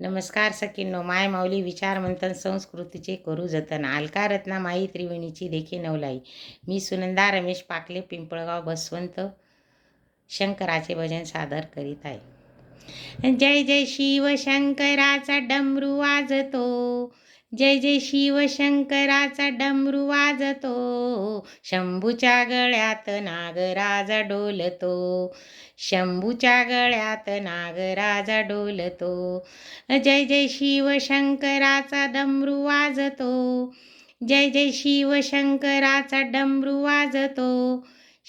नमस्कार सखींनो माय माऊली विचार मंथन संस्कृतीचे करू जतन. अलकारत्ना माई त्रिवेणीची देखी नवलाई. मी सुनंदा रमेश पाकले पिंपळगाव बसवंत शंकराचे भजन सादर करीत आहे. जय जय शिव शंकराचा डमरू वाजतो. जय जय शिव शंकराचा डमरू वाजतो शंभूच्या गळ्यात नागराजा डोलतो शंभूच्या गळ्यात नागराजा डोलतो. जय जय शिव शंकराचा डमरू वाजतो जय जय शिव शंकराचा डमरू वाजतो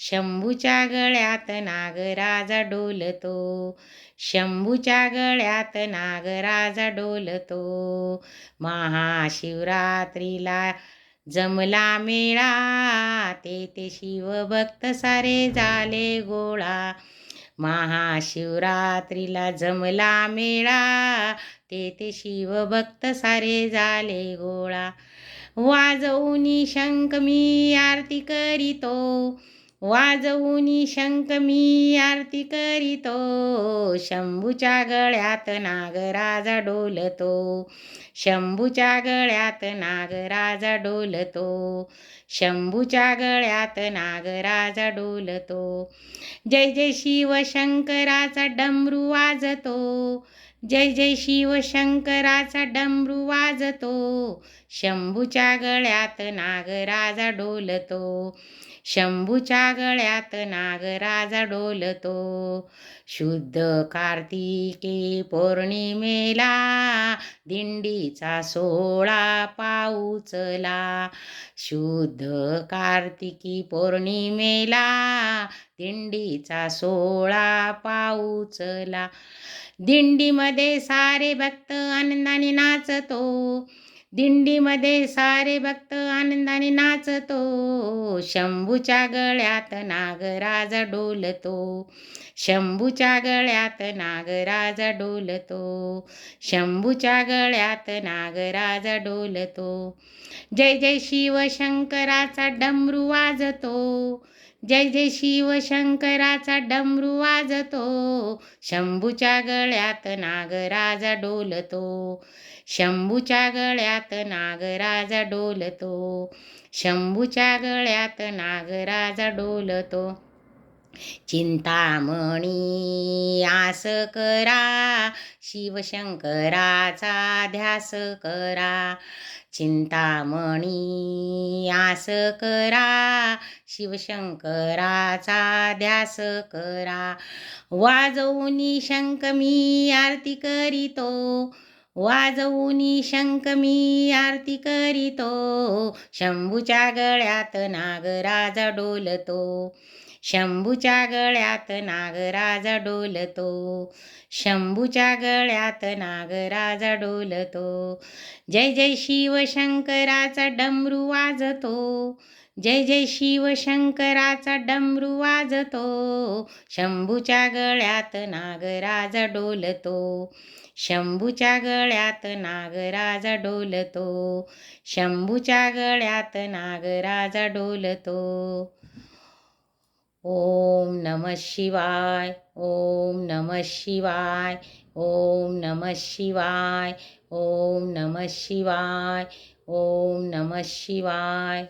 शंभूच्या गळ्यात नागराजा डोलतो. शंभूच्या गळ्यात नागराजा डोलतो. महाशिवरात्रीला जमला मेळा ते ते शिवभक्त सारे झाले गोळा. महाशिवरात्रीला जमला मेळा ते ते शिवभक्त सारे झाले गोळा. वाजवूनी शंख मी आरती करीतो. वाजवूनी शंख मी आरती करीतो. शंभूच्या गळ्यात नागराजा डोलतो. शंभूच्या गळ्यात नागराजा डोलतो. शंभूच्या गळ्यात नागराजा डोलतो. जय जय शिव शंकराचा डमरू वाजतो. जय जय शिव शंकराचा डमरू वाजतो. शंभूच्या गळ्यात नागराजा डोलतो. शंभूच्या गळ्यात नागराजा डोलतो. शुद्ध कार्तिके पौर्णिमेला दिंडीचा सोळा पाऊचला. शुद्ध कार्तिकी पौर्णिमेला दिंडीचा सोळा पाऊचला. दिंडीमध्ये सारे भक्त आनंदाने नाचतो. दिंडीमध्ये सारे भक्त आनंदाने नाचतो. शंभूच्या गळ्यात नागराजा डोलतो. शंभूच्या गळ्यात नागराजा डोलतो. शंभूच्या गळ्यात नागराजा डोलतो. जय जय शिव शंकराचा डमरू वाजतो. जय जय शिव शंकराचा डमरू वाजतो. शंभूच्या गळ्यात नागराजा डोलतो. शंभूच्या गळ्यात नागराजा डोलतो. शंभूच्या गळ्यात नागराजा डोलतो. चिंतामणी आस करा शिवशंकराचा ध्यास करा. चिंतामणी आस करा शिवशंकराचा ध्यास करा. वाजवूनी शंख मी आरती करीतो वाजवूनी शंख मी आरती करीतो. शंभूच्या गळ्यात नागराजा डोलतो. शंभूच्या गळ्यात नागराजा डोलतो. शंभूच्या गळ्यात नागराजा डोलतो. जय जय शिव शंकराचा डमरू वाजतो. जय जय शिव शंकराचा डमरू वाजतो शंभूच्या गळ्यात नागराजा डोलतो शंभूच्या गळ्यात नागराजा डोलतो शंभूच्या गळ्यात नागराजा डोलतो. ओम नमः शिवाय ओम नमः शिवाय ओम नमः शिवाय ओम नमः शिवाय ओम नमः शिवाय.